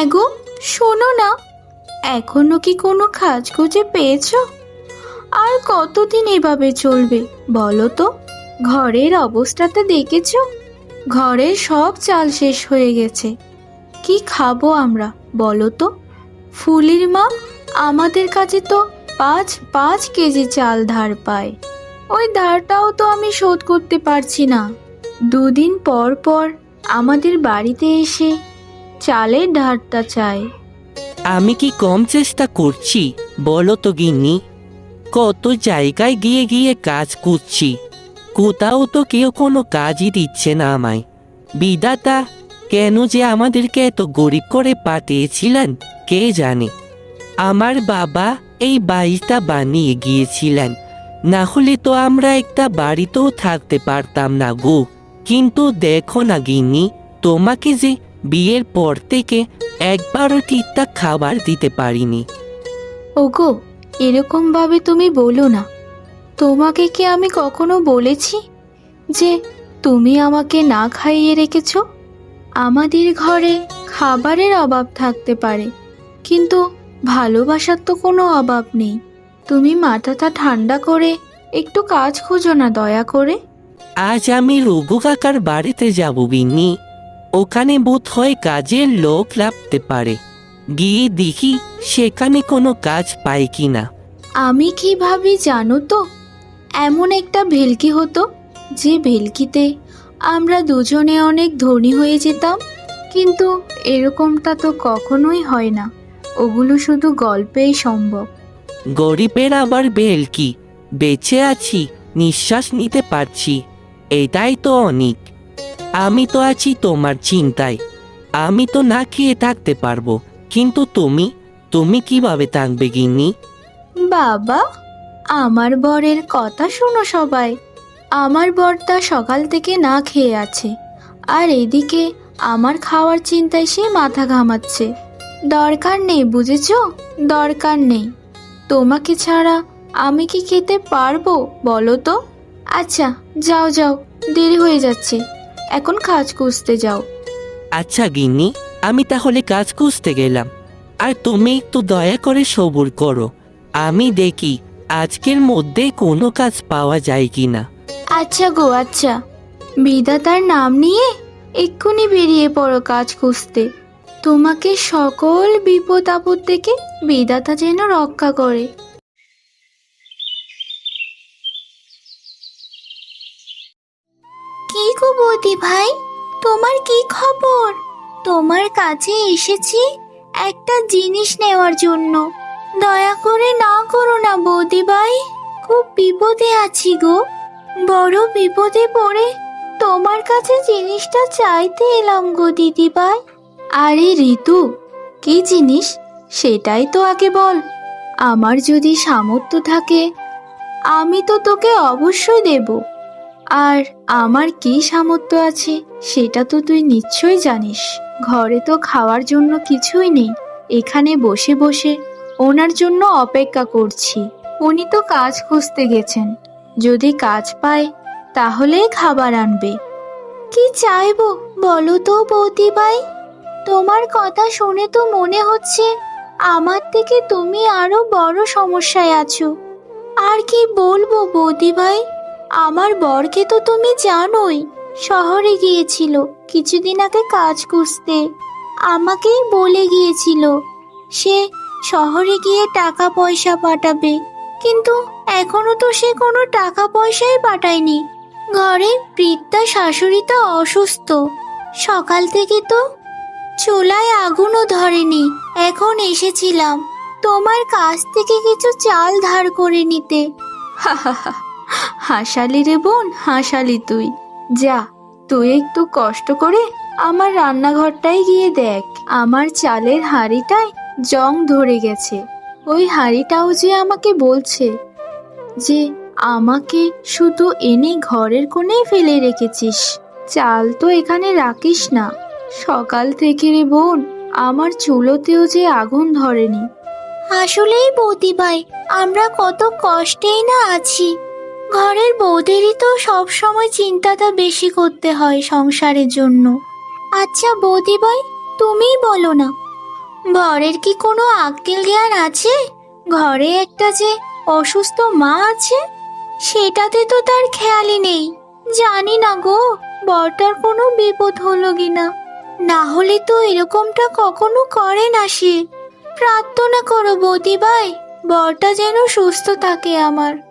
হ্যাঁ গো, শোনো না। এখনও কি কোনো খাজ খুঁজে পেয়েছ? আর কতদিন এভাবে চলবে, বলো তো? ঘরের অবস্থাটা দেখেছ? ঘরের সব চাল শেষ হয়ে গেছে। কি খাব আমরা, বলো তো? ফুলির মা আমাদের কাছে তো পাঁচ পাঁচ কেজি চাল ধার পায়। ওই ধারটাও তো আমি শোধ করতে পারছি না। দুদিন পর পর আমাদের বাড়িতে এসে চালের ধারটা চাই। আমি কি কম চেষ্টা করছি? বলো তো গিন্নি। কত জায়গায় গিয়ে গিয়ে কাজ করছি। কোথাও তো কেউ কোনো কাজই দিচ্ছে না আমায়। বিদাতা কেন যে আমাদেরকে এত গরিব করে পাঠিয়েছিলেন, কে জানে? আমার বাবা এই বাড়িটা বানিয়ে গিয়েছিলেন। না হলে তো আমরা একটা বাড়িতেও থাকতে পারতাম না গো। কিন্তু দেখো না গিন্নি, তোমাকে যে বিয়ের পর থেকে একবারও ঠিকঠাক খাবার দিতে পারিনি। ওগো এরকম ভাবে তুমি বলো না। তোমাকে কি আমি কখনো বলেছি যে তুমি আমাকে না খাইয়ে রেখেছ? আমাদের ঘরে খাবারের অভাব থাকতে পারে কিন্তু ভালোবাসার তো কোনো অভাব নেই। তুমি মাথাটা ঠান্ডা করে একটু কাজ খোঁজো না দয়া করে। আজ আমি রঘু কাকার বাড়িতে যাব বিন্নি। ওখানে বোধ হয় কাজের লোক লাগতে পারে। গিয়ে দেখি সেখানে কোনো কাজ পাই কি না আমি কি ভাবি জানো তো? এমন একটা ভেলকি হতো যে ভেলকিতে আমরা দুজনে অনেক ধনী হয়ে যেতাম কিন্তু এরকমটা তো কখনোই হয় না। ওগুলো শুধু গল্পেই সম্ভব। গরিবের আবার ভেলকি। বেঁচে আছি নিঃশ্বাস নিতে পারছি। এটাই তো অনেক। আমি তো আছি তোমার চিন্তায়। আমি তো না খেয়ে থাকতে পারব। কিন্তু তুমি তুমি কীভাবে থাকবে গিন্নি? বাবা, আমার বরের কথা শোনো সবাই। আমার বরটা সকাল থেকে না খেয়ে আছে। আর এদিকে আমার খাওয়ার চিন্তায় সে মাথা ঘামাচ্ছে। দরকার নেই, বুঝেছ? দরকার নেই। তোমাকে ছাড়া আমি কি খেতে পারব, বলো তো? আচ্ছা যাও যাও, দেরি হয়ে যাচ্ছে। এখন কাজ খুঁজতে যাও। আচ্ছা গিন্নি আমি তাহলে কাজ খুঁজতে গেলাম। আর তুমি একটু দয়া করে সবুর করো। আমি দেখি আজকের মধ্যে কোনো কাজ পাওয়া যায় কিনা। আচ্ছা গো আচ্ছা। বিধাতার নাম নিয়ে এক্ষুনি বেরিয়ে পড়ো কাজ খুঁজতে। তোমাকে সকল বিপদ আপদ থেকে বিধাতা যেন রক্ষা করে। তোমার কি খবর? তোমার কাছে এসেছি একটা জিনিস নেওয়ার জন্য। দয়া করে না করো না বৌদি ভাই খুব বিপদে আছি গো। বড় বিপদে পড়ে তোমার কাছে জিনিসটা চাইতে এলাম গো দিদি ভাই আরে ঋতু, কি জিনিস? সেটাই তো আগে বল। আমার যদি সামর্থ্য থাকে, আমি তো তোকে অবশ্যই দেব। আর আমার কি সামর্থ্য আছে সেটা তো তুই নিশ্চয়ই জানিস। ঘরে তো খাওয়ার জন্য কিছুই নেই। এখানে বসে বসে ওনার জন্য অপেক্ষা করছি। উনি তো কাজ খুঁজতে গেছেন। যদি কাজ পায়, তাহলেই খাবার আনবে। কি চাইব বলো তো বৌদি ভাই? তোমার কথা শুনে তো মনে হচ্ছে আমার থেকে তুমি আরও বড় সমস্যায় আছো। আর কি বলব বৌদি ভাই? আমার বরকে তো তুমি জানোই। শহরে গিয়েছিল কিছুদিন আগে কাজ খুঁজতে। আমাকেই বলে গিয়েছিল, সে শহরে গিয়ে টাকা পয়সা পাঠাবে। কিন্তু এখনও তো সে কোনো টাকা পয়সাই পাঠায়নি। ঘরে বৃদ্ধা শাশুড়িটা অসুস্থ। সকাল থেকে তো চুলায় আগুনও ধরেনি। এখন এসেছিলাম তোমার কাছ থেকে কিছু চাল ধার করে নিতে। হাসালি রে বোন, হাসালি তুই। যা, তুই একটু কষ্ট করে আমার রান্নাঘরটায় গিয়ে দেখ। আমার চালের হাঁড়িটায় জং ধরে গেছে। ওই হাঁড়িটাও যে আমাকে বলছে যে, আমাকে শুধু এনে ঘরের কোণেই ফেলে রেখেছিস। চাল তো এখানে রাখিস না। সকাল থেকে রে বোন, আমার চুলোতেও যে আগুন ধরেনি। আসলেই বৌদি ভাই, আমরা কত কষ্টেই না আছি। ঘরের বৌদেরই তো সব সময় চিন্তাটা বেশি করতে হয় সংসারের জন্য। আচ্ছা বৌদি ভাই, তুমিই বলো না। বরের কি কোনো আক্কেল জ্ঞান আছে? ঘরে একটা যে অসুস্থ মা আছে? সেটাতে তো তার খেয়ালই নেই। জানি না গো, বরটার কোনো বিপদ হলো কিনা। না হলে তো এরকমটা কখনো করে না সে। প্রার্থনা করো বৌদি ভাই, বরটা যেন সুস্থ থাকে আমার।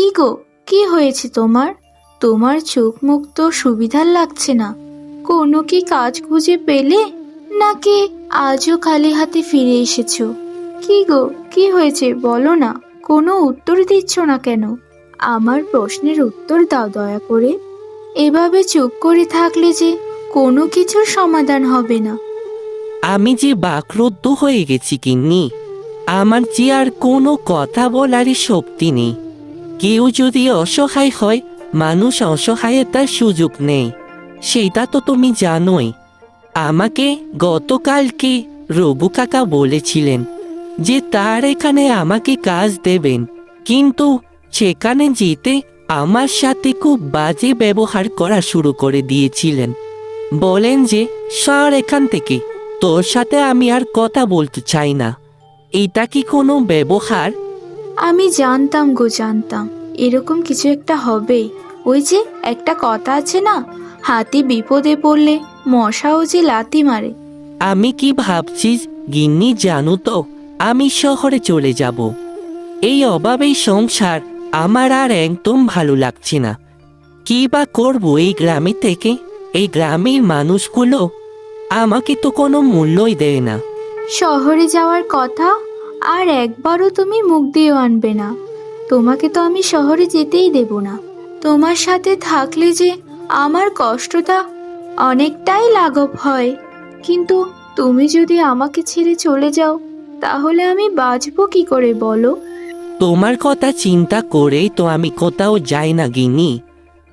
কি গো? কি হয়েছে তোমার? তোমার চোখ মুখ তো সুবিধার লাগছে না। কোনো কি কাজ খুঁজে পেলে? নাকি আজও খালি হাতে ফিরে এসেছ? কি গো, কি হয়েছে বলো না? কোনো উত্তর দিচ্ছ না কেন? আমার প্রশ্নের উত্তর দাও দয়া করে। এভাবে চুপ করে থাকলে যে কোনো কিছুর সমাধান হবে না। আমি যে বাকরুদ্ধ হয়ে গেছি কিন্নি আমার যে আর কোনো কথা বলারই শক্তি নেই। কেউ যদি অসহায় হয়, মানুষ অসহায়তার সুযোগ নেই। সেটা তো তুমি জানোই। আমাকে গতকালকে রবু কাকা বলেছিলেন যে তার এখানে আমাকে কাজ দেবেন, কিন্তু সেখানে যেতে আমার সাথে খুব বাজে ব্যবহার করা শুরু করে দিয়েছিলেন। বলেন যে সর এখান থেকে। তোর সাথে আমি আর কথা বলতে চাই না। এটা কি কোনো ব্যবহার? আমি জানতাম গো জানতাম। এরকম কিছু একটা হবে। ওই যে একটা কথা আছে না হাতি বিপদে পড়লে মশাও যে লাতি মারে। আমি কি ভাবছিস গিন্নি জানো তো আমি শহরে চলে যাব। এই অভাবেই সংসার আমার আর একদম ভালো লাগছে না। কি বা করব এই গ্রামে থেকে? এই গ্রামের মানুষগুলো আমাকে তো কোনো মূল্যই দেয় না। শহরে যাওয়ার কথা? আর একবারও তুমি মুখ দিয়েও আনবে না। তোমাকে তো আমি শহরে যেতেই দেব না। তোমার সাথে থাকলে যে আমার কষ্টটা অনেকটাই লাঘব হয়। কিন্তু তুমি যদি আমাকে ছেড়ে চলে যাও, তাহলে আমি বাঁচবো কি করে বলো? তোমার কথা চিন্তা করেই তো আমি কোথাও যাই না গিনি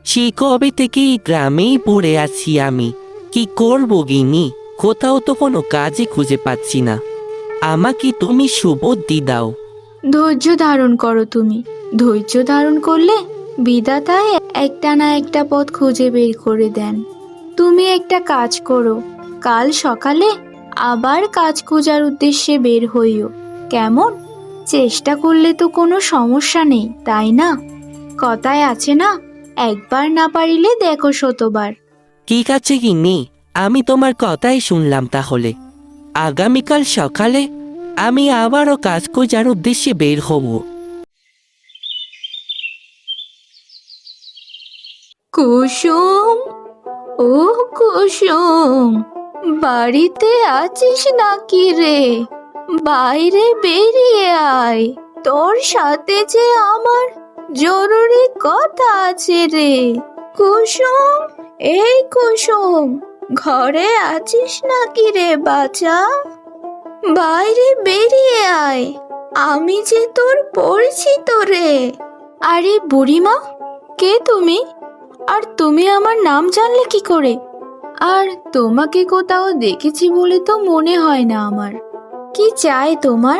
সে কবে থেকে এই গ্রামেই পড়ে আছি আমি। কি করব গিনি কোথাও তো কোনো কাজই খুঁজে পাচ্ছি না। আমাকে তুমি সুবুদ্ধি দাও। ধৈর্য ধারণ করো তুমি। ধৈর্য ধারণ করলে বিধাতায় একটা না একটা পথ খুঁজে বের করে দেন। তুমি একটা কাজ করো। কাল সকালে আবার কাজ খোঁজার উদ্দেশ্যে বের হইও। কেমন? চেষ্টা করলে তো কোনো সমস্যা নেই তাই না? কথায় আছে না একবার না পারিলে দেখো শতবার। ঠিক আছে গিন্নি আমি তোমার কথাই শুনলাম তাহলে। আগামীকাল সকালে আমি আবারও কাজ খোঁজার উদ্দেশ্যে বের হব। কুসুম, ও কুসুম, বাড়িতে আছিস নাকি রে? বাইরে বেরিয়ে আয়, তোর সাথে যে আমার জরুরি কথা আছে রে। কুসুম, এই কুসুম ঘরে আছিস নাকি রে বাচ্চা বাইরে বেরিয়ে আয়। আমি যে তোর পরিচিত রে। আরে বুড়িমা, কে তুমি? আর তুমি আমার নাম জানলে কি করে? আর তোমাকে কোথাও দেখেছি বলে তো মনে হয় না আমার। কি চাই তোমার?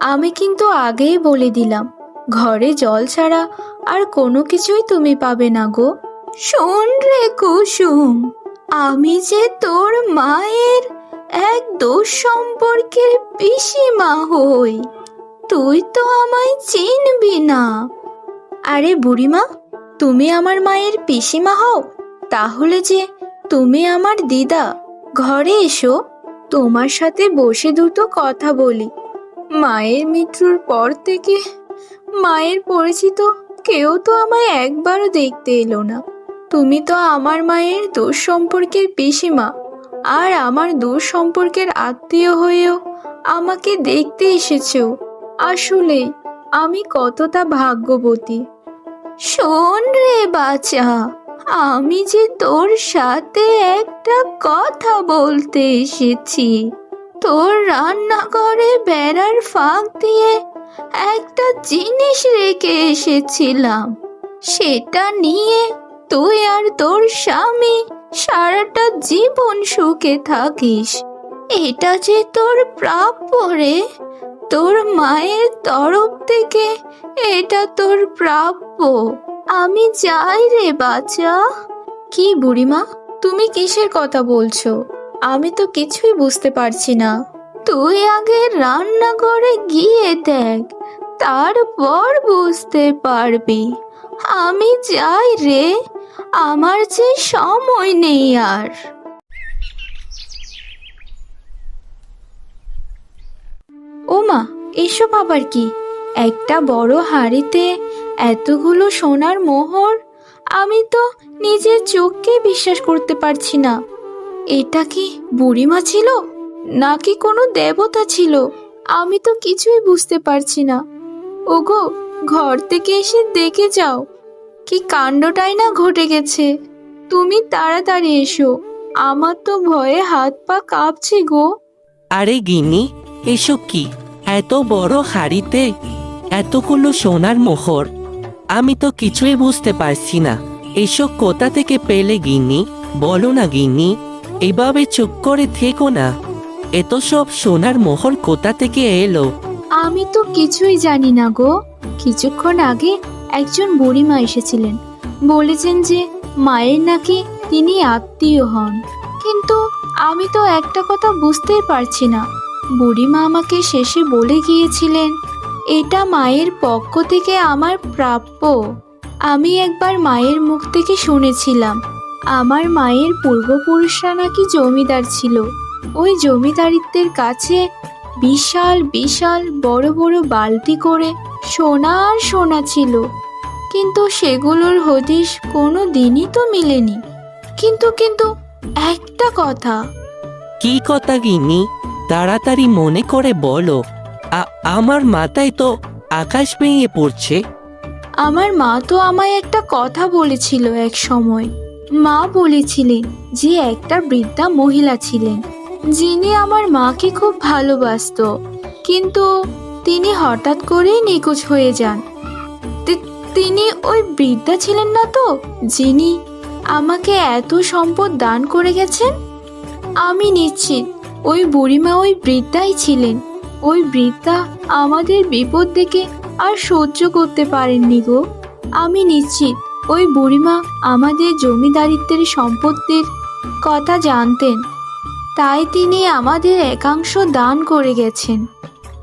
আমি কিন্তু আগেই বলে দিলাম, ঘরে জল ছাড়া আর কোনো কিছুই তুমি পাবে না গো। শোন রে কুসুম। আমি যে তোর মায়ের এক দোষ সম্পর্কের পিসিমা হই, তুই তো আমায় চিনবি না। আরে বুড়িমা, তুমি আমার মায়ের পিসিমা হও, তাহলে যে তুমি আমার দিদা, ঘরে এসো, তোমার সাথে বসে দুটো কথা বলি। মায়ের মৃত্যুর পর থেকে মায়ের পরিচিত কেউ তো আমায় একবারও দেখতে এলো না। তুমি তো আমার মায়ের দূর সম্পর্কের পিসিমা। আর আমার দূর সম্পর্কের আত্মীয় হয়েও আমাকে দেখতে এসেছ। আসলে আমি কতটা ভাগ্যবতী। শোন রে বাচ্চা আমি যে তোর সাথে একটা কথা বলতে এসেছি। তোর রান্নাঘরে বেড়ার ফাঁক দিয়ে একটা জিনিস রেখে এসেছিলাম। সেটা নিয়ে তুই আর তোর স্বামী সারাটা জীবন সুখে থাকিস। এটা যে তোর প্রাপ্য রে। তোর মায়ের তরফ থেকে এটা তোর প্রাপ্য। আমি যাই রে বাচ্চা কি বুড়িমা, তুমি কিসের কথা বলছো? আমি তো কিছুই বুঝতে পারছি না। তুই আগে রান্না করে গিয়ে দেখ, তারপর বুঝতে পারবি। আমি যাই রে। আমার যে সময় নেই আর। ওমা, এসব আবার কি? একটা বড় হাঁড়িতে এতগুলো সোনার মোহর? আমি তো নিজের চোখকে বিশ্বাস করতে পারছি না। এটা কি বুড়িমা ছিল? নাকি কোনো দেবতা ছিল? আমি তো কিছুই বুঝতে পারছি না। ওগো, ঘর থেকে এসে দেখে যাও। কি কাণ্ডটাই না ঘটে গেছে? তুমি তাড়াতাড়ি এসো। আমার তো ভয়ে হাত পা কাঁপছে গো। আরে গিন্নি এসব কি? এত বড় হাড়িতে এতগুলো সোনার মোহর আমি তো কিছুই বুঝতে পারছি না। এসব কোথা থেকে পেলে গিন্নি? বলো না গিন্নি এভাবে চুপ করে থেকো না। এত সব সোনার মোহর কোথা থেকে এলো? আমি তো কিছুই জানি না গো। কিছুক্ষণ আগে একজন বুড়িমা এসেছিলেন। বলেছেন যে মায়ের নাকি তিনি আত্মীয় হন। কিন্তু আমি তো একটা কথা বুঝতেই পারছি না। বুড়িমা আমাকে শেষে বলে গিয়েছিলেন, এটা মায়ের পক্ষ থেকে আমার প্রাপ্য। আমি একবার মায়ের মুখ থেকে শুনেছিলাম, আমার মায়ের পূর্বপুরুষরা নাকি জমিদার ছিল। ওই জমিদারিত্বের কাছে বিশাল বিশাল বড় বড় বালতি করে সোনা আর সোনা ছিল। কিন্তু সেগুলোর হদিশ কোনো দিনই তো মিলেনি। কিন্তু কিন্তু একটা কথা। কি কথা গিনি তাড়াতাড়ি মনে করে বলো। আ- আমার মাথায় তো আকাশ ভেঙে পড়ছে। আমার মা তো আমায় একটা কথা বলেছিল এক সময়। মা বলেছিলেন যে একটা বৃদ্ধা মহিলা ছিলেন যিনি আমার মাকে খুব ভালোবাসতো। কিন্তু তিনি হঠাৎ করেই নিখোঁজ হয়ে যান। তিনি ওই বৃদ্ধা ছিলেন না তো, যিনি আমাকে এত সম্পদ দান করে গেছেন? আমি নিশ্চিত ওই বুড়িমা ওই বৃদ্ধাই ছিলেন। ওই বৃদ্ধা আমাদের বিপদ দেখে আর সহ্য করতে পারেননি গো। আমি নিশ্চিত ওই বুড়িমা আমাদের জমিদারিত্বের সম্পত্তির কথা জানতেন। তাই তিনি আমাদের একাংশ দান করে গেছেন।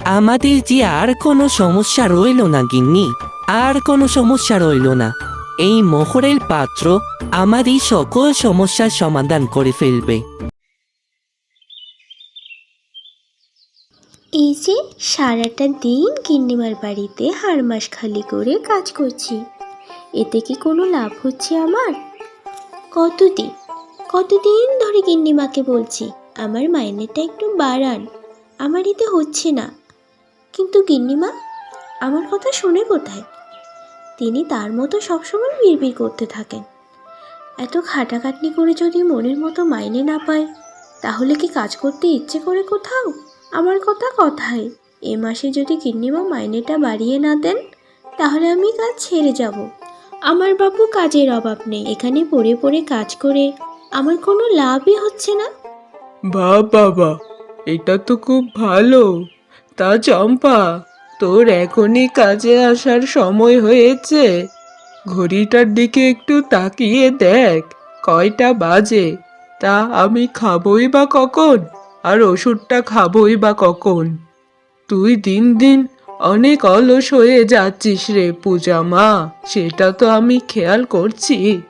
আমাদের যে আর কোনো সমস্যা রইল না, গিন্নি। আর কোনো সমস্যা রইল না। এই মোহরের পাত্র আমারই সকল সমস্যার সমাধান করে ফেলবে। এই যে, সারাটা দিন গিন্নিমার বাড়িতে হাড় মাস খালি করে কাজ করছি। এতে কি কোনো লাভ হচ্ছে আমার? কতদিন কতদিন ধরে গিন্নিমাকে বলছি, আমার মাইনেটা একটু বাড়ান। আমার এতে হচ্ছে না। কিন্তু গিন্নিমা, আমার কথা শুনে কোথায়? তিনি তার মতো সবসময় বিড়বিড় করতে থাকেন। এত খাটাখাটনি করে যদি মনের মতো মাইনে না পায়, তাহলে কি কাজ করতে ইচ্ছে করে কোথাও? আমার কথা কথাই এ মাসে যদি কিন্নিমা মাইনেটা বাড়িয়ে না দেন, তাহলে আমি কাজ ছেড়ে যাব। আমার বাবু কাজের অভাব নেই। এখানে পড়ে পড়ে কাজ করে আমার কোনো লাভই হচ্ছে না। বা বাবা এটা তো খুব ভালো। তা চম্পা, তোর এখনই কাজে আসার সময় হয়েছে। ঘড়িটার দিকে একটু তাকিয়ে দেখ, কয়টা বাজে, তা আমি খাবই বা কখন, আর ওষুধটা খাবই বা কখন? তুই দিন দিন অনেক অলস হয়ে যাচ্ছিস রে পূজা মা, সেটা তো আমি খেয়াল করছি।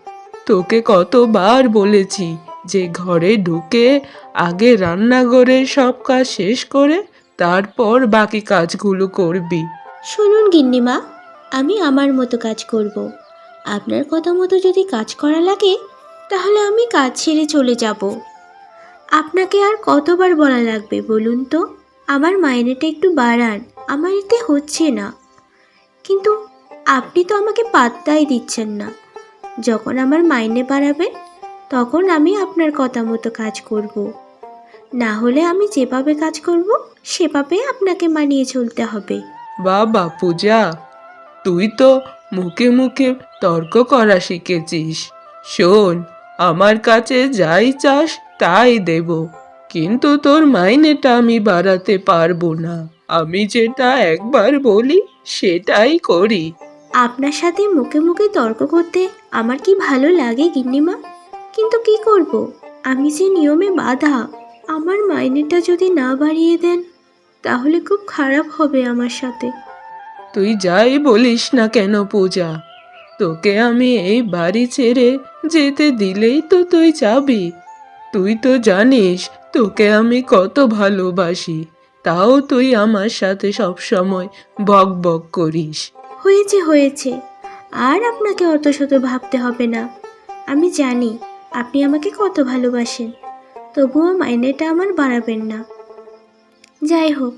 তোকে কতবার বলেছি যে ঘরে ঢুকে আগে রান্নাঘরের সব কাজ শেষ করে তারপর বাকি কাজগুলো করবি। শুনুন গিন্নিমা, আমি আমার মতো কাজ করব। আপনার কথা মতো যদি কাজ করা লাগে, তাহলে আমি কাজ ছেড়ে চলে যাব। আপনাকে আর কতবার বলা লাগবে বলুন তো? আমার মাইনেটা একটু বাড়ান, আমার এতে হচ্ছে না। কিন্তু আপনি তো আমাকে পাত্তাই দিচ্ছেন না। যখন আমার মাইনে বাড়াবেন, তখন আমি আপনার কথা মতো কাজ করব। না হলে আমি যেভাবে কাজ করব সেভাবে আপনাকে মানিয়ে চলতে হবে। বাবা পূজা তুই তো মুখে মুখে তর্ক করা শিখেছিস। শোন আমার কাছে যাই চাস তাই দেব কিন্তু তোর মাইনেটা আমি বাড়াতে পারব না। আমি যেটা একবার বলি সেটাই করি। আপনার সাথে মুখে মুখে তর্ক করতে আমার কি ভালো লাগে গিন্নিমা? কিন্তু কি করব? আমি যে নিয়মে বাধা আমার মাইনেটা যদি না বাড়িয়ে দেন তাহলে খুব খারাপ হবে আমার সাথে। তুই যাই বলিস না কেন পূজা তোকে আমি এই বাড়ি ছেড়ে যেতে দিলেই তো তুই যাবি। তুই তো জানিস তোকে আমি কত ভালোবাসি তাও তুই আমার সাথে সবসময় বক বক করিস। হয়েছে হয়েছে। আর আপনাকে অত শত ভাবতে হবে না। আমি জানি আপনি আমাকে কত ভালোবাসেন। তবুও মাইনেটা আমার বাড়াবেন না। যাই হোক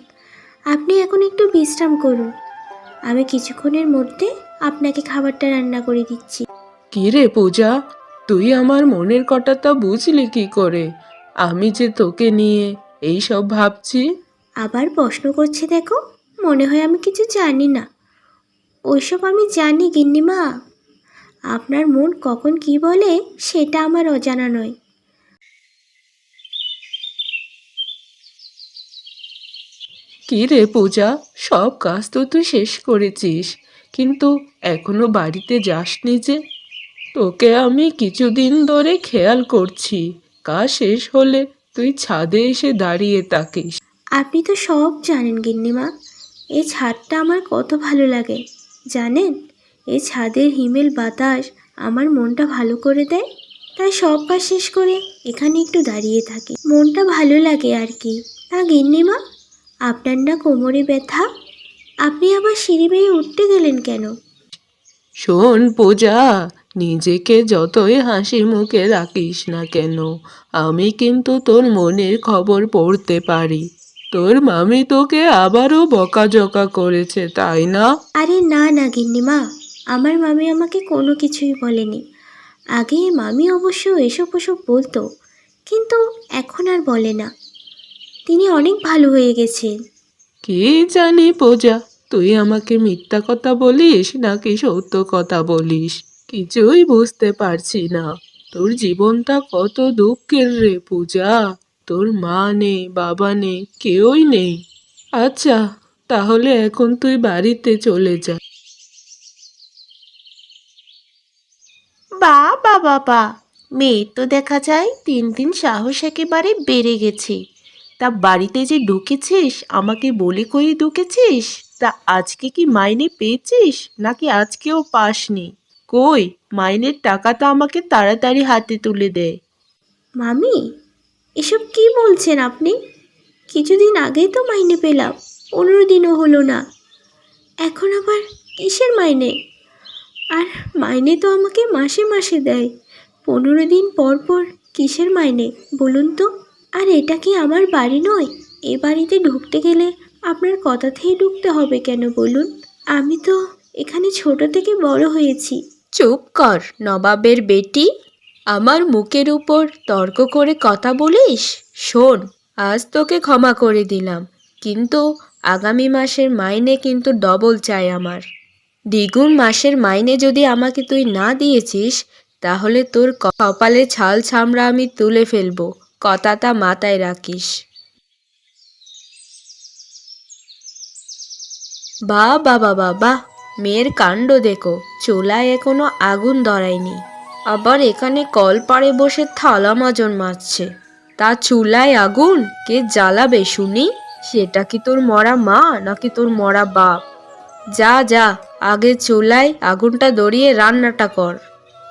আপনি এখন একটু বিশ্রাম করুন। আমি কিছুক্ষণের মধ্যে আপনাকে খাবারটা রান্না করে দিচ্ছি। কি রে পূজা? তুই আমার মনের কথাটা বুঝলি কি করে? আমি যে তোকে নিয়ে এই সব ভাবছি। আবার প্রশ্ন করছে দেখো মনে হয় আমি কিছু জানি না। ওইসব আমি জানি গিন্নিমা। আপনার মন কখন কি বলে সেটা আমার অজানা নয়। কি রে পূজা, সব কাজ তো তুই শেষ করেছিস, কিন্তু এখনও বাড়িতে যাসনি যে। তোকে আমি কিছুদিন ধরে খেয়াল করছি, কাজ শেষ হলে তুই ছাদে এসে দাঁড়িয়ে থাকিস। আপনি তো সব জানেন গিন্নিমা, এই ছাদটা আমার কত ভালো লাগে, জানেন? এই ছাদের হিমেল বাতাস আমার মনটা ভালো করে দেয়, তাই সব কাজ শেষ করে এখানে একটু দাঁড়িয়ে থাকি। মনটা ভালো লাগে আর কি তা গিন্নিমা? আপনার না কোমরে ব্যথা? আপনি আবার সিঁড়ি বেয়ে উঠতে গেলেন কেন? শোন পূজা নিজেকে যতই হাসি মুখে রাখিস না কেন আমি কিন্তু তোর মনের খবর পড়তে পারি। তোর মামি তোকে আবারও বকাঝকা করেছে তাই না? আরে না না গিন্নিমা আমার মামি আমাকে কোনো কিছুই বলেনি। আগে মামি অবশ্য এসব ওসব বলতো কিন্তু এখন আর বলে না। তিনি অনেক ভালো হয়ে গেছেন। কি জানি পূজা তুই আমাকে মিথ্যা কথা বলিস নাকি সত্য কথা বলিস? কিছুই বুঝতে পারছি না। তোর জীবনটা কত দুঃখের রে পূজা। তোর মা নেই বাবা নেই কেউই নেই। আচ্ছা তাহলে এখন তুই বাড়িতে চলে যা। বা বাবা বাবা মেয়ে তো দেখা যায় দিন দিন সাহস একেবারে বেড়ে গেছে। তা বাড়িতে যে ঢুকেছিস আমাকে বলে কই ঢুকেছিস তা আজকে কি মাইনে পেয়েছিস, নাকি আজকেও পাসনি? কই, মাইনের টাকাটা আমাকে তাড়াতাড়ি হাতে তুলে দে। মামি, এসব কি বলছেন আপনি? কিছুদিন আগেই তো মাইনে পেলাম, পনেরো দিনও হলো না। এখন আবার কিসের মাইনে? আর মাইনে তো আমাকে মাসে মাসে দেয়, পনেরো দিন পর পর কিসের মাইনে, বলুন তো? আর এটা কি আমার বাড়ি নয়? এ বাড়িতে ঢুকতে গেলে আপনার কথাতেই ঢুকতে হবে কেন বলুন? আমি তো এখানে ছোট থেকে বড় হয়েছি। চুপ কর, নবাবের বেটি। আমার মুখের উপর তর্ক করে কথা বলিস? শোন, আজ তোকে ক্ষমা করে দিলাম, কিন্তু আগামী মাসের মাইনে কিন্তু ডবল চাই আমার। দ্বিগুণ মাসের মাইনে যদি আমাকে তুই না দিয়েছিস, তাহলে তোর কপালে ছাল ছামড়া আমি তুলে ফেলব। কথাটা মাথায় রাখিস। বা বাবা বাবা মেয়ের কাণ্ড দেখো। চুলায় এখনও আগুন ধরায়নি। আবার এখানে কল পাড়ে বসে থালা মাজন মাজছে তা চুলায় আগুন? কে জ্বালাবে শুনি? সেটা কি তোর মরা মা নাকি তোর মরা বাপ? যা যা, আগে চুলায় আগুনটা ধরিয়ে রান্নাটা কর।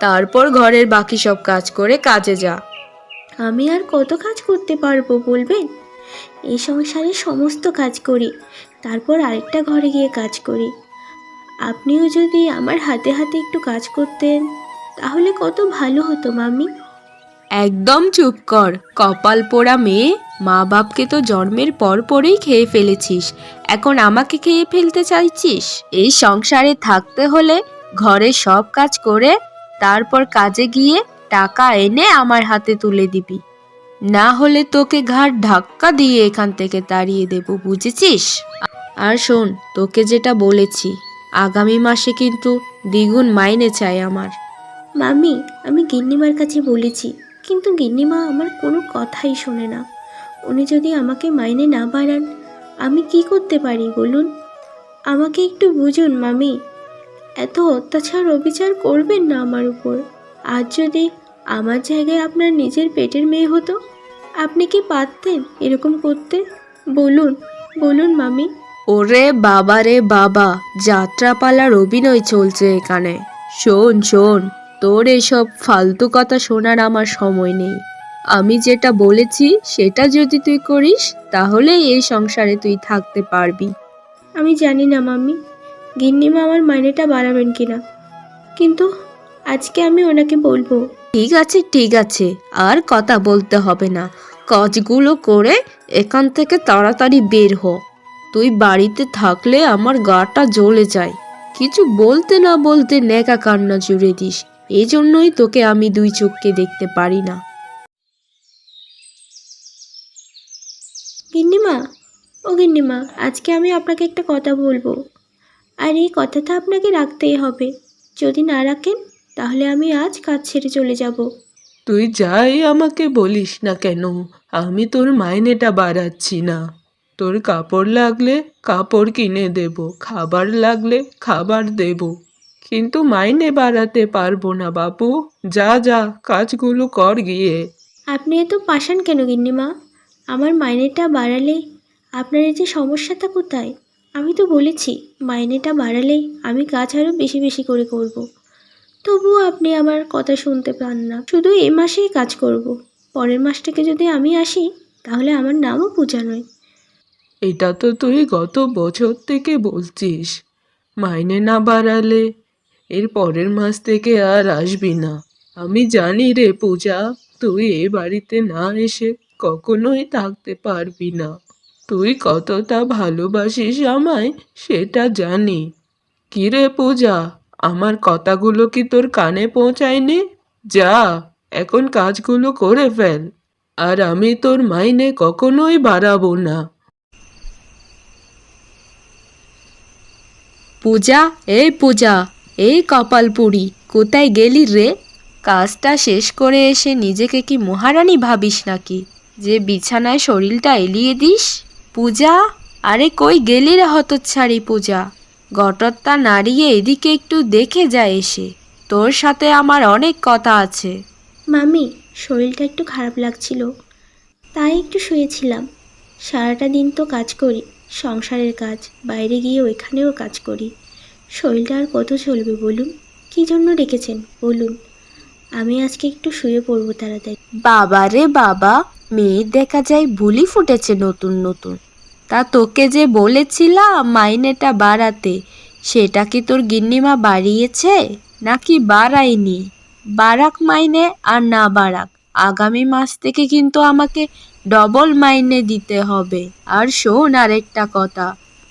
তারপর ঘরের বাকি সব কাজ করে কাজে যা। আমি আর কত কাজ করতে পারব বলবেন? এই সংসারে সমস্ত কাজ করি, তারপর আরেকটা ঘরে গিয়ে কাজ করি। আপনিও যদি আমার হাতে হাতে একটু কাজ করতেন, তাহলে কত ভালো হতো, মামি। একদম চুপ কর, কপাল পোড়া মেয়ে। মা বাপকে তো জন্মের পর পরেই খেয়ে ফেলেছিস। এখন আমাকে খেয়ে ফেলতে চাইছিস? এই সংসারে থাকতে হলে ঘরে সব কাজ করে, তারপর কাজে গিয়ে টাকা এনে আমার হাতে তুলে দিবি। না হলে তোকে ঘাট ধাক্কা দিয়ে এখান থেকে তাড়িয়ে দেব, বুঝেছিস? আর শোন, তোকে যেটা বলেছি, আগামী মাসে কিন্তু দ্বিগুণ মাইনে চাই আমার। মামি, আমি গিন্নিমার কাছে বলেছি, কিন্তু গিন্নিমা আমার কোনো কথাই শোনে না। উনি যদি আমাকে মাইনে না বাড়ান, আমি কি করতে পারি বলুন? আমাকে একটু বুঝুন, মামি। এত অত্যাচার, অবিচার করবেন না আমার উপর। আজ যদি আমার জায়গায় আপনার নিজের পেটের মেয়ে হতো? আপনি কি পারতেন এরকম করতে? বলুন বলুন মামি। ওরে বাবা রে বাবা যাত্রাপালার অভিনয় চলছে এখানে। শোন শোন তোর এসব ফালতু কথা শোনার আমার সময় নেই। আমি যেটা বলেছি সেটা যদি তুই করিস তাহলে এই সংসারে তুই থাকতে পারবি। আমি জানি না মামি গিন্নিমা আমার মাইনেটা বাড়াবেন কিনা। কিন্তু আজকে আমি ওনাকে বলব ঠিক আছে ঠিক আছে, আর কথা বলতে হবে না। কাজগুলো করে এখান থেকে তাড়াতাড়ি বের হ। তুই বাড়িতে থাকলে আমার গাটা জ্বলে যায়। কিছু বলতে না বলতে নেকা কান্না জুড়ে দিস। এই জন্যই তোকে আমি দুই চোখকে দেখতে পারি না। গিন্নিমা, ও গিন্নিমা, আজকে আমি আপনাকে একটা কথা বলব। আর এই কথাটা আপনাকে রাখতেই হবে। যদি না রাখেন তাহলে আমি আজ কাজ ছেড়ে চলে যাব। তুই যাই আমাকে বলিস না কেন আমি তোর মাইনেটা বাড়াচ্ছি না। তোর কাপড় লাগলে কাপড় কিনে দেব খাবার লাগলে খাবার দেব। কিন্তু মাইনে বাড়াতে পারব না বাবু যা যা কাজগুলো কর গিয়ে। আপনি এত পাশান কেন গিন্নিমা? আমার মাইনেটা বাড়ালে আপনার এই যে সমস্যাটা কোথায়? আমি তো বলেছি মাইনেটা বাড়ালেই আমি কাজ আরও বেশি বেশি করে করব। তবুও আপনি আমার কথা শুনতে পান না। শুধু এ মাসেই কাজ করব। পরের মাস থেকে যদি আমি আসি, তাহলে আমার নামও পূজা নয় এটা তো তুই গত বছর থেকে বলছিস। মাইনে না বাড়ালে এর পরের মাস থেকে আর আসবি না। আমি জানি রে পূজা, তুই এ বাড়িতে না এসে কখনোই থাকতে পারবি না। তুই কতটা ভালোবাসিস আমায়, সেটা জানি। কি রে পূজা? আমার কথাগুলো কি তোর কানে পৌঁছায়নি? যা, এখন কাজগুলো করে ফেল। আর আমি তোর মাইনে কখনোই বাড়াবো না। পূজা, এই পূজা, এই কপালপুরি, কোথায় গেলি রে? কাজটা শেষ করে এসে নিজেকে কি মহারানী ভাবিস নাকি? যে বিছানায় শরীরটা এলিয়ে দিস? পূজা, আরে কই গেলি রে হতচ্ছাড়ি পূজা? গটরটা নাড়িয়ে এদিকে একটু দেখে যায় এসে। তোর সাথে আমার অনেক কথা আছে। মামি শরীরটা একটু খারাপ লাগছিল। তাই একটু শুয়েছিলাম। সারাটা দিন তো কাজ করি সংসারের কাজ বাইরে গিয়ে ওইখানেও কাজ করি। শরীরটা আর কত চলবে বলুন? কী জন্য ডেকেছেন? বলুন। আমি আজকে একটু শুয়ে পড়ব তাড়াতাড়ি। বাবা রে বাবা মেয়ে দেখা যায় ভুলি ফুটেছে নতুন নতুন। তা তোকে যে বলেছিলাম মাইনেটা বাড়াতে, সেটা কি তোর গিন্নিমা বাড়িয়েছে? নাকি বাড়ায়নি? বাড়াক মাইনে আর না বাড়াক, আগামী মাস থেকে কিন্তু আমাকে ডবল মাইনে দিতে হবে। আর শোন আরেকটা কথা,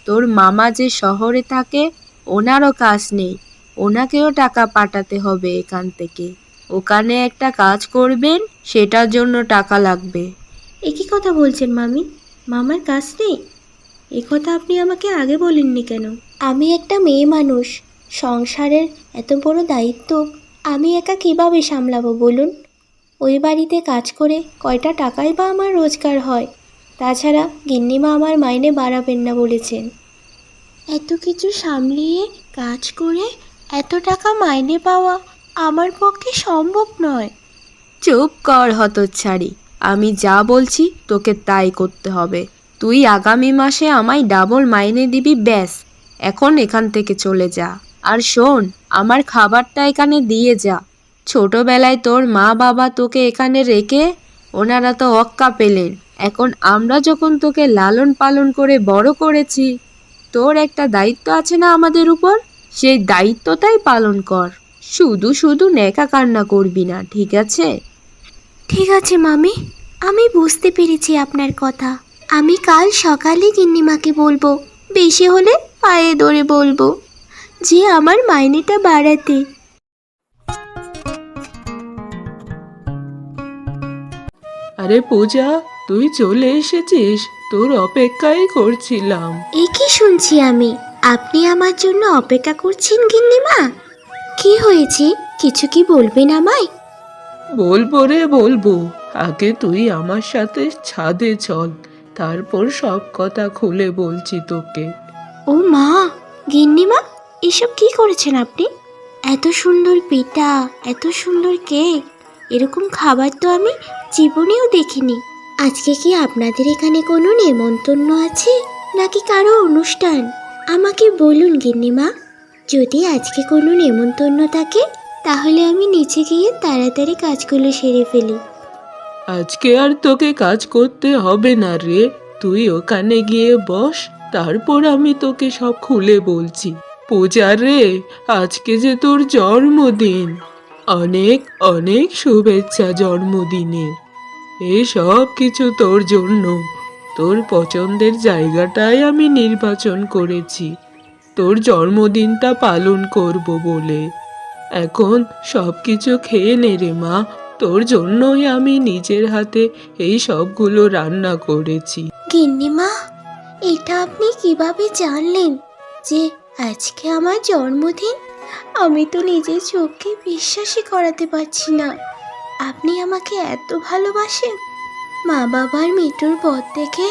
তোর মামা যে শহরে থাকে, ওনারও কাজ নেই, ওনাকেও টাকা পাঠাতে হবে এখান থেকে। ওখানে একটা কাজ করবেন, সেটার জন্য টাকা লাগবে। এ কী কথা বলছেন মামি। মামার কাজ নেই? এ কথা আপনি আমাকে আগে বলেননি কেন? আমি একটা মেয়ে মানুষ। সংসারের এত বড় দায়িত্ব আমি একা কীভাবে সামলাবো বলুন? ওই বাড়িতে কাজ করে কয়টা টাকাই বা আমার রোজগার হয়। তাছাড়া গিন্নিমা আমার মাইনে বাড়াবেন না বলেছেন। এত কিছু সামলিয়ে কাজ করে এত টাকা মাইনে পাওয়া আমার পক্ষে সম্ভব নয়। চুপ কর হতচ্ছাড়ি। আমি যা বলছি তোকে তাই করতে হবে। তুই আগামী মাসে আমায় ডাবল মাইনে দিবি, ব্যাস। এখন এখান থেকে চলে যা। আর শোন, আমার খাবারটা এখানে দিয়ে যা। ছোটবেলায় তোর মা বাবা তোকে এখানে রেখে ওনারা তো অক্কা পেলেন। এখন আমরা যখন তোকে লালন পালন করে বড় করেছি, তোর একটা দায়িত্ব আছে না আমাদের উপর? সেই দায়িত্বটাই পালন কর। শুধু শুধু নেকা কান্না করবি না, ঠিক আছে? ঠিক আছে মামি। আমি বুঝতে পেরেছি আপনার কথা। আমি কাল সকালে গিন্নিমাকে বলব বেশি হলে পায়ে ধরে বলব যে আমার মাইনেটা বাড়াতে। আরে পূজা তুই চলে এসেছিস তোর অপেক্ষাই করছিলাম। এ কি শুনছি আমি? আপনি আমার জন্য অপেক্ষা করছেন গিন্নিমা? কি হয়েছে? কিছু কি বলবেন আমায়? বলব রে বলব, আগে তুই আমার সাথে ছাদে চল, তারপর সব কথা খুলে বলছি তোকে। ও মা, গিন্নিমা, এসব কি করেছেন আপনি? এত সুন্দর পিঠা, এত সুন্দর কেক, এরকম খাবার তো আমি জীবনেও দেখিনি। আজকে কি আপনাদের এখানে কোনো নেমন্তন্ন আছে, নাকি কারও অনুষ্ঠান? আমাকে বলুন গিন্নিমা, যদি আজকে কোনো নেমন্তন্ন থাকে তাহলে আমি নিচে গিয়ে তাড়াতাড়ি কাজগুলো সেরে ফেলি। আজকে আর তোকে কাজ করতে হবে না রে। তুই ওখানে গিয়ে বস, তারপর আমি তোকে সব খুলে বলছি। পূজা রে, আজকে যে তোর জন্মদিন। অনেক অনেক শুভেচ্ছা জন্মদিনে। এই সব কিছু তোর জন্য। তোর পছন্দের জায়গাটাই আমি নির্বাচন করেছি। তোর জন্মদিনটা পালন করব বলে। এখন সব কিছু খেয়ে নে রে মা। তোর জন্যই আমি নিজের হাতে এই সবগুলো রান্না করেছি। গিন্নিমা, এটা আপনি কীভাবে জানলেন যে আজকে আমার জন্মদিন? আমি তো নিজের চোখকে বিশ্বাসই করাতে পারছি না। আপনি আমাকে এত ভালোবাসেন। মা বাবার মৃত্যুর পর থেকে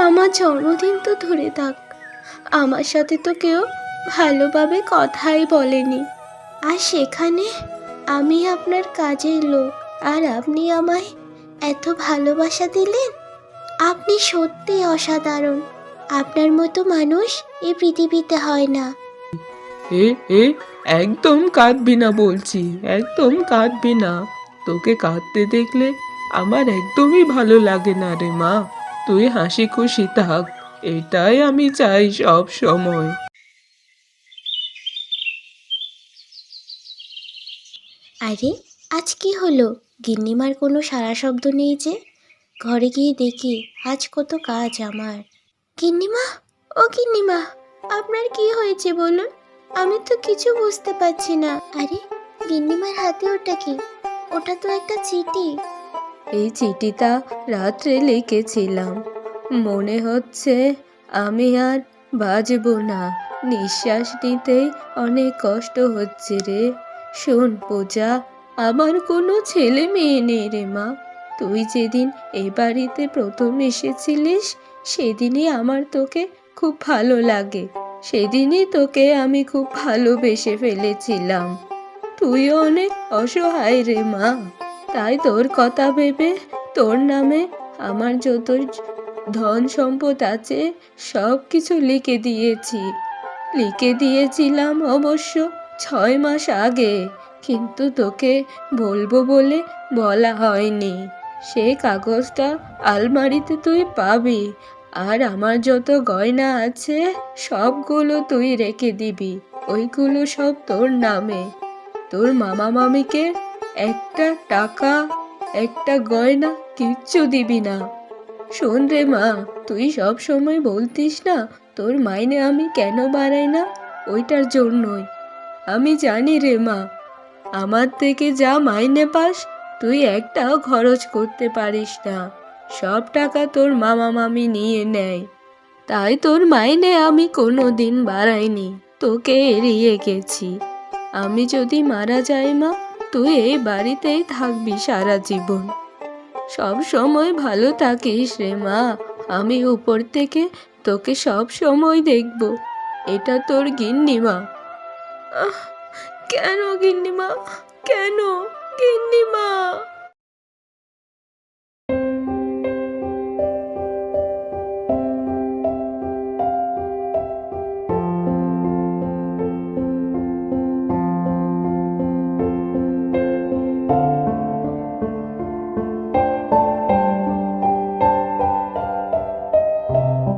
আমার জন্মদিন তো ধরে থাক। আমার সাথে তো কেউ ভালোভাবে কথাই বলেনি। আর সেখানে আমি আপনার কাজের লোক। আর আপনি আমায় এত ভালোবাসা দিলেন? আপনি সত্যি অসাধারণ। আপনার মতো মানুষ এ পৃথিবীতে হয় না। এ এ, একদম কাঁদবি না বলছি, একদম কাঁদবি না। তোকে কাঁদতে দেখলে আমার একদমই ভালো লাগে না রে মা। তুই হাসি খুশি থাক, এটাই আমি চাই সব সময়। আরে, আজ কি হলো? গিন্নিমার কোনো সারা শব্দ নেই যে। ঘরে গিয়ে দেখি, আজ কত কাজ আমার। গিন্নিমা, ও গিন্নিমা, আপনার কি হয়েছে বলুন? আমি তো কিছু বুঝতে পারছি না। আরে, গিন্নিমার হাতে ওটা কি? ওটা তো একটা চিঠি। এই চিঠিটা রাত্রে লিখেছিলাম। মনে হচ্ছে আমি আর বাজব না। নিঃশ্বাস নিতেই অনেক কষ্ট হচ্ছে রে। শোন পূজা, আমার কোনো ছেলে মেয়ে নেই রে মা। তুই যেদিন এই বাড়িতে প্রথম এসেছিলিস, সেদিনই আমার তোকে খুব ভালো লাগে। সেদিনই তোকে আমি খুব ভালোবেসে ফেলেছিলাম। তুইও অনেক অসহায় রে মা। তাই তোর কথা ভেবে তোর নামে আমার যত ধন সম্পদ আছে সব কিছু লিখে দিয়েছি। লিখে দিয়েছিলাম অবশ্য ছয় মাস আগে, কিন্তু তোকে বলব বলে বলা হয়নি। সে কাগজটা আলমারিতে তুই পাবি, আর আমার যত গয়না আছে, সবগুলো তুই রেখে দিবি। ওইগুলো সব তোর নামে। তোর মামা মামিকে একটা টাকা, একটা গয়না কিচ্ছু দিবি না। শোন রে মা, তুই সব সময় বলতিস না, তোর মাইনে আমি কেন বাড়াই না? ওইটার জন্যই। আমি জানি রে মা আমার থেকে যা মাইনে পাস তুই একটাও খরচ করতে পারিস না। সব টাকা তোর মামা মামি নিয়ে নেয়। তাই তোর মাইনে আমি কোনো দিন বাড়াইনি তোকে এড়িয়ে গেছি। আমি যদি মারা যাই মা তুই এই বাড়িতেই থাকবি সারা জীবন। সব সময় ভালো থাকিস রে মা আমি উপর থেকে তোকে সব সময় দেখব। এটা তোর গিন্নিমা আহ, কেন গিন্নিমা? কেন গিন্নিমা?